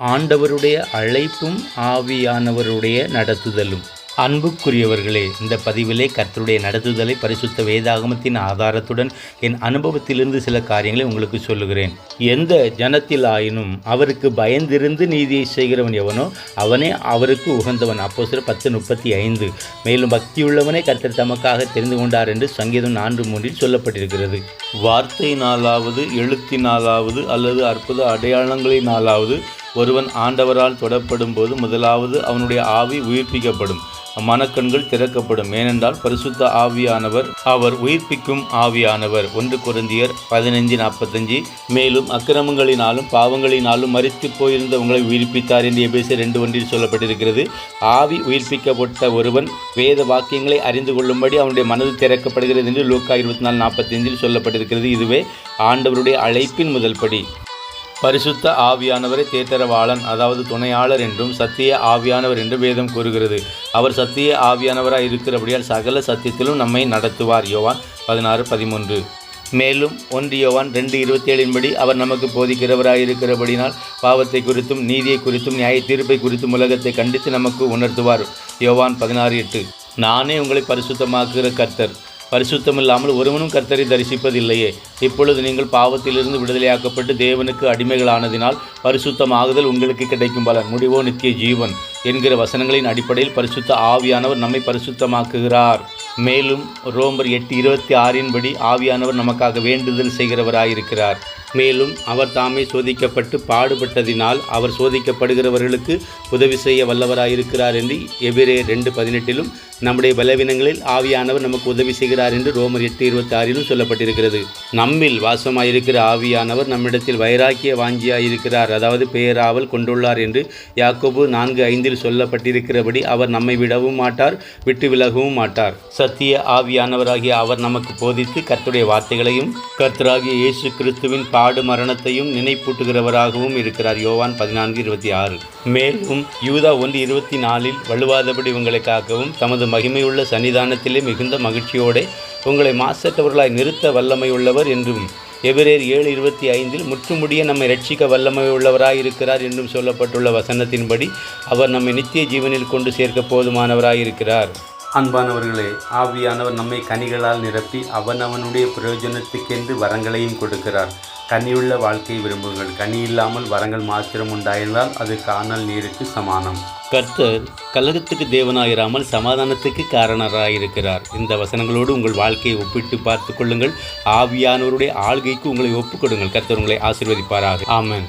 ஆண்டவருடைய அழைப்பும் ஆவியானவருடைய நடத்துதலும். அன்புக்குரியவர்களே இந்த பதிவிலே கர்த்தருடைய நடத்துதலை பரிசுத்த வேதாகமத்தின் ஆதாரத்துடன் என் அனுபவத்திலிருந்து சில காரியங்களை உங்களுக்கு சொல்லுகிறேன். எந்த ஜனத்தில் ஆயினும் அவருக்கு பயந்திருந்து நீதியை செய்கிறவன் எவனோ அவனே அவருக்கு உகந்தவன். அப்போ சில பத்து முப்பத்தி ஐந்து. மேலும் பக்தியுள்ளவனே கர்த்தர் தமக்காக தெரிந்து கொண்டார் என்று சங்கீதம் நான்கு மூன்றில் சொல்லப்பட்டிருக்கிறது. வார்த்தையினாலாவது எழுத்தினாலாவது அல்லது அற்புத அடையாளங்களினாலாவது ஒருவன் ஆண்டவரால் தொடப்படும் போது முதலாவது அவனுடைய ஆவி உயிர்ப்பிக்கப்படும். மனக்கண்கள் திறக்கப்படும். ஏனென்றால் பரிசுத்த ஆவியானவர் அவர் உயிர்ப்பிக்கும் ஆவியானவர். ஒன்று குருந்தியர் பதினைஞ்சு நாற்பத்தஞ்சு. மேலும் அக்கிரமங்களினாலும் பாவங்களினாலும் மறித்து போயிருந்த உங்களை உயிர்ப்பித்தார் என்று எபேசியர் ரெண்டு ஒன்றில் சொல்லப்பட்டிருக்கிறது. ஆவி உயிர்ப்பிக்கப்பட்ட ஒருவன் வேத வாக்கியங்களை அறிந்து கொள்ளும்படி அவனுடைய மனது திறக்கப்படுகிறது என்று லூக்கா இருபத்தி நாலு நாற்பத்தஞ்சில் சொல்லப்பட்டிருக்கிறது. இதுவே ஆண்டவருடைய அழைப்பின் முதல் படி. பரிசுத்த ஆவியானவரை தேற்றரவாளன் அதாவது துணையாளர் என்றும் சத்திய ஆவியானவர் என்றும் வேதம் கூறுகிறது. அவர் சத்திய ஆவியானவராக இருக்கிறபடியால் சகல சத்தியத்திலும் நம்மை நடத்துவார். யோவான் பதினாறு பதிமூன்று. மேலும் ஒன்று யோவான் ரெண்டு இருபத்தி ஏழின்படி அவர் நமக்கு போதிக்கிறவராக இருக்கிறபடினால் பாவத்தை குறித்தும் நீதியை குறித்தும் நியாய தீர்ப்பை குறித்தும் உலகத்தை கண்டித்து நமக்கு உணர்த்துவார். யோவான் பதினாறு எட்டு. நானே உங்களை பரிசுத்தமாக்குகிற கர்த்தர். பரிசுத்தமில்லாமல் ஒருவனும் கர்த்தரை தரிசிப்பதில்லையே. இப்பொழுது நீங்கள் பாவத்திலிருந்து விடுதலையாக்கப்பட்டு தேவனுக்கு அடிமைகளானதினால் பரிசுத்தமாகுதல் உங்களுக்கு கிடைக்கும் பலன். முடிவோ நித்திய ஜீவன் என்கிற வசனங்களின் அடிப்படையில் பரிசுத்த ஆவியானவர் நம்மை பரிசுத்தமாக்குகிறார். மேலும் ரோமர் எட்டு இருபத்தி ஆறின்படி ஆவியானவர் நமக்காக வேண்டுதல் செய்கிறவராயிருக்கிறார். மேலும் அவர் தாமே சோதிக்கப்பட்டு பாடுபட்டதினால் அவர் சோதிக்கப்படுகிறவர்களுக்கு உதவி செய்ய வல்லவராயிருக்கிறார் என்று எபிரே ரெண்டு பதினெட்டிலும் நம்முடைய பலவீனங்களில் ஆவியானவர் நமக்கு உதவி செய்கிறார் என்று ரோமர் எட்டு இருபத்தி ஆறிலும் சொல்லப்பட்டிருக்கிறது. நம்மில் வாசமாயிருக்கிற ஆவியானவர் நம்மிடத்தில் வைராக்கிய வாஞ்சியாயிருக்கிறார். அதாவது பேராவல் கொண்டுள்ளார் என்று யாக்கோபு நான்கு ஐந்தில் சொல்லப்பட்டிருக்கிறபடி அவர் நம்மை விடவும் மாட்டார் விட்டு விலகவும் மாட்டார். சத்திய ஆவியானவராகிய அவர் நமக்கு போதித்து கர்த்துடைய வார்த்தைகளையும் கர்த்தராகிய இயேசு கிறிஸ்துவின் பாடு மரணத்தையும் நினைப்பூட்டுகிறவராகவும் இருக்கிறார். யோவான் பதினான்கு இருபத்தி ஆறு. மேலும் யூதா ஒன்று இருபத்தி நாலில் வலுவாதபடி உங்களை காக்கவும். தமது மகிமையுள்ள சன்னிதானத்திலே மிகுந்த மகிழ்ச்சியோடு உங்களை மாசற்றவர்களாய் நிறுத்த வல்லமையுள்ளவர் என்றும் எபிரேர் ஏழு இருபத்தி ஐந்தில் முற்றுமுடிய நம்மை ரட்சிக்க வல்லமை உள்ளவராய் இருக்கிறார் என்றும் சொல்லப்பட்டுள்ள வசனத்தின்படி அவர் நம்மை நித்திய ஜீவனில் கொண்டு சேர்க்க போதுமானவராய் இருக்கிறார் அன்பானவர்களே ஆவியானவர் நம்மை கனிகளால் நிரப்பி அவன் அவனுடைய பிரயோஜனத்துக்கென்று வரங்களையும் கொடுக்கிறார். கனியுள்ள வாழ்க்கையை விரும்புங்கள். கனி இல்லாமல் வரங்கள் மாத்திரம் உண்டாயிருந்தால் அது காணல் நீருக்கு சமானம். கர்த்தர் கலகத்துக்கு தேவனாயிராமல் சமாதானத்துக்கு காரணராயிருக்கிறார். இந்த வசனங்களோடு உங்கள் வாழ்க்கையை ஒப்பிட்டு பார்த்து கொள்ளுங்கள். ஆவியானவருடைய ஆள்கைக்கு உங்களை ஒப்புக்கொடுங்கள் கர்த்தர் உங்களை ஆசிர்வதிப்பாராக. ஆமன்.